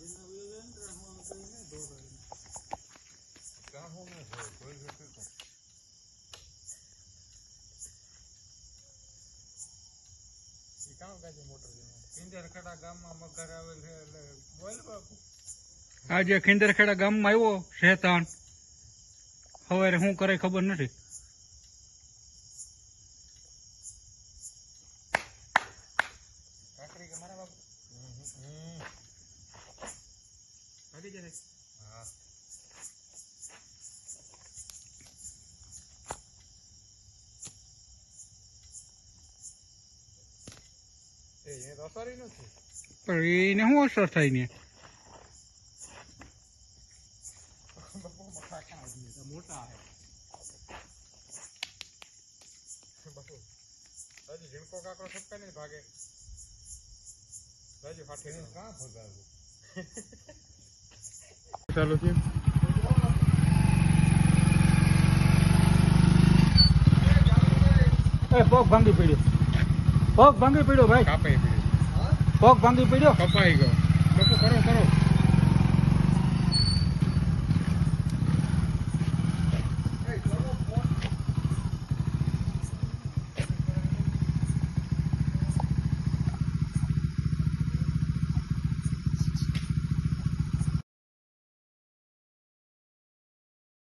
જય રાવલ રામજીને દોડાય કાહો ને કોઈ નથી શીકાઉ કાજે મોટર લીમ ખિંદરખેડા ગામમાં મગર આવે છે બોલ બાપુ આજે ખિંદરખેડા ગામમાં આવ્યો શેતાન હવે શું કરે ખબર નથી से પણ એને શું અસર થાય ને મોટા હજી ઝીણકો કાકડો સપકા નહીં ભાગે હજી ફાટી કહાં ભગાવ્યું ચાલુ થયું એ પોક ભાંગી પડ્યો પોક ભાંગી પડ્યો ભાઈ કાપાઈ પડ્યો પોક ભાંગી પડ્યો કપાઈ ગયો કરો કરો